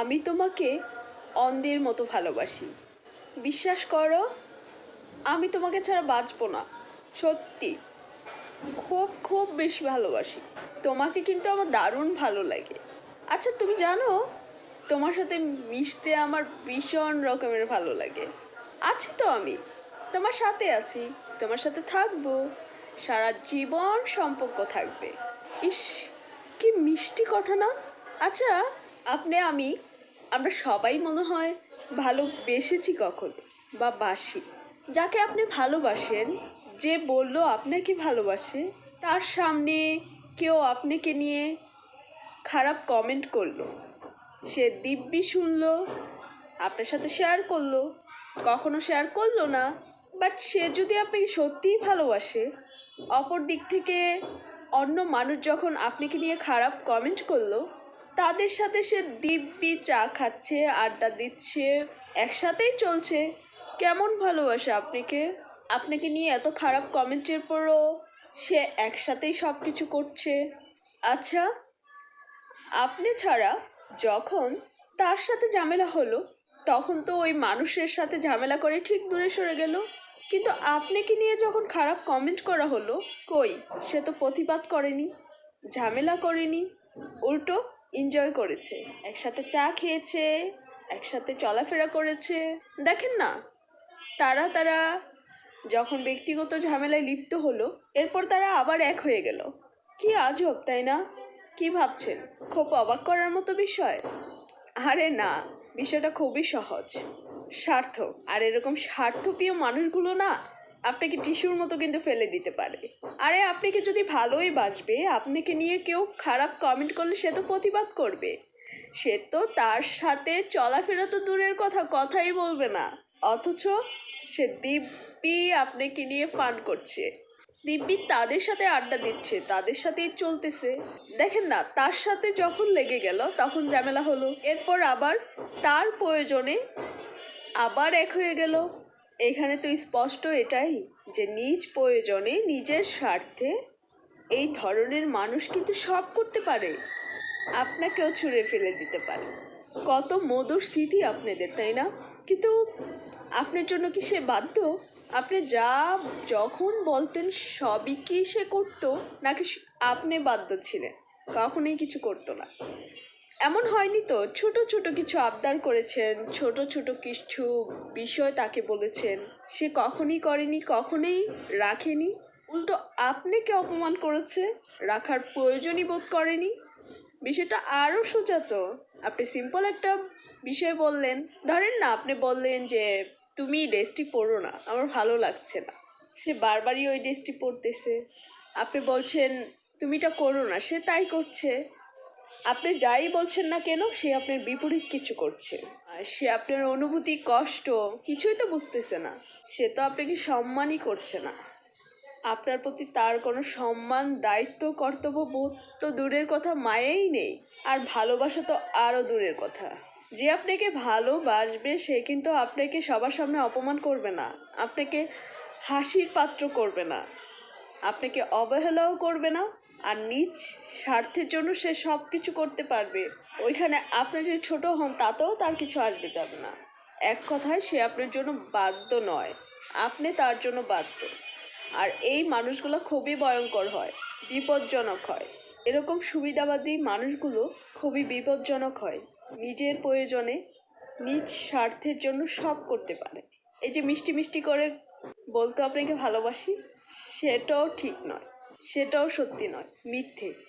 আমি তোমাকে অন্ধের মতো ভালোবাসি বিশ্বাস করো আমি তোমাকে ছাড়া বাঁচবো না সত্যি খুব খুব বেশি ভালোবাসি তোমাকে কিন্তু আমার দারুণ ভালো লাগে আচ্ছা তুমি জানো তোমার সাথে মিশতে আমার ভীষণ রকমের ভালো লাগে আছি তো আমি। তোমার সাথে আছি, তোমার সাথে থাকব। সারা জীবন সম্পর্ক থাকবে। ইস, কি মিষ্টি কথা না? আচ্ছা আপনি, আমি, আমরা সবাই মনে হয় ভালোবেসেছি কখনো, বা বাসি। যাকে আপনি ভালোবাসেন, যে বলল আপনাকে ভালোবাসে, তার সামনে কেউ আপনাকে নিয়ে খারাপ কমেন্ট করল। সে দিব্যি শুনলো, আপনার সাথে শেয়ার করল। কখনো শেয়ার করল না বাট সে যদি আপনাকে সত্যিই ভালোবাসে, অপর দিক থেকে অন্য মানুষ যখন আপনাকে নিয়ে খারাপ কমেন্ট করল, তাদের সাথে সে দিব্যি চা খাচ্ছে, আড্ডা দিচ্ছে, একসাথেই চলছে। কেমন ভালোবাসে আপনাকে? আপনাকে নিয়ে এত খারাপ কমেন্টের পরও সে একসাথেই সব কিছু করছে। আচ্ছা আপনি ছাড়া যখন তার সাথে ঝামেলা হলো তখন তো ওই মানুষের সাথে ঝামেলা করে ঠিক দূরে সরে গেল। কিন্তু আপনাকে নিয়ে যখন খারাপ কমেন্ট করা হলো, কই? সে তো প্রতিবাদ করেনি, ঝামেলা করেনি, উল্টো এনজয় করেছে। একসাথে চা খেয়েছে, একসাথে চলাফেরা করেছে। দেখেন না, তারা তারা যখন ব্যক্তিগত ঝামেলায় লিপ্ত হলো, এরপর তারা আবার এক হয়ে গেল। কি আজব, তাই না? কি ভাবছেন? খুব অবাক করার মতো বিষয়। আরে না বিষয়টা খুবই সহজ। স্বার্থ আর এরকম স্বার্থপ্রিয় মানুষগুলো না, আপনাকে টিস্যুর মতো কিন্তু ফেলে দিতে পারে। আরে, আপনাকে যদি ভালোই বাসবে, আপনাকে নিয়ে কেউ খারাপ কমেন্ট করলে সে তো প্রতিবাদ করবে। সে তো তার সাথে চলাফেরা তো দূরের কথা, কথাই বলবে না। অথচ সে দিব্যি আপনাকে নিয়ে ফান করছে। দিব্যি তাদের সাথে আড্ডা দিচ্ছে, তাদের সাথেই চলতেছে। দেখেন না, তার সাথে যখন লেগে গেল, তখন ঝামেলা হলো। এরপর আবার তার প্রয়োজনে আবার এক হয়ে গেল। এখানে তো স্পষ্ট এটাই যে নিজ প্রয়োজনে নিজের স্বার্থে এই ধরনের মানুষ কিন্তু সব করতে পারে। আপনাকেও ছুঁড়ে ফেলে দিতে পারে। কত মধুর স্মৃতি আপনাদের, তাই না? কিন্তু আপনার জন্য কি সে বাধ্য? আপনি যা যখন বলতেন সবই কি সে করতো, নাকি আপনি বাধ্য ছিলেন? কখনোই কিছু করতো না। এমন হয়নি তো, ছোট ছোট কিছু আবদার করেছেন, ছোট ছোট কিছু বিষয় তাকে বলেছেন। সে কখনই করেনি, কখনোই রাখেনি। উল্টো আপনাকে অপমান করেছে, রাখার প্রয়োজনই বোধ করেনি। বিষয়টা আরও সোজা তো আপনি সিম্পল একটা বিষয় বললেন। ধরেন না, আপনি বললেন যে তুমি ড্রেসটি পরো না, আমার ভালো লাগছে না। সে বারবারই ওই ড্রেসটি পরতেছে। আপনি বলছেন তুমি এটা করো না। সে তাই করছে। আপনি যাই বলছেন না কেন, সে আপনার বিপরীত কিছু করছে। আর সে আপনার অনুভূতি কষ্ট, কিছুই তো বুঝতেছে না। সে তো আপনাকে সম্মানই করছে না। আপনার প্রতি তার কোনো সম্মান, দায়িত্ব, কর্তব্য বোধ তো দূরের কথা, মায়েই নেই। আর ভালোবাসা তো আরও দূরের কথা। যে আপনাকে ভালোবাসবে, সে কিন্তু আপনাকে সবার সামনে অপমান করবে না। আপনাকে হাসির পাত্র করবে না। আপনাকে অবহেলাও করবে না আর নিজ স্বার্থের জন্য সে সব কিছু করতে পারবে। ওইখানে আপনি যদি ছোট হন, তাতেও তার কিছু আসবে যাবে না। এক কথায়, সে আপনার জন্য বাধ্য নয়। আপনি তার জন্য বাধ্য। আর এই মানুষগুলো খুবই ভয়ঙ্কর হয়, বিপজ্জনক হয়। এরকম সুবিধাবাদী মানুষগুলো খুবই বিপজ্জনক হয়। নিজের প্রয়োজনে নিজ স্বার্থের জন্য সব করতে পারে। এই যে মিষ্টি মিষ্টি করে বলতো আপনাকে ভালোবাসি, সেটাও ঠিক নয়, সেটাও সত্যি নয়, মিথ্যে।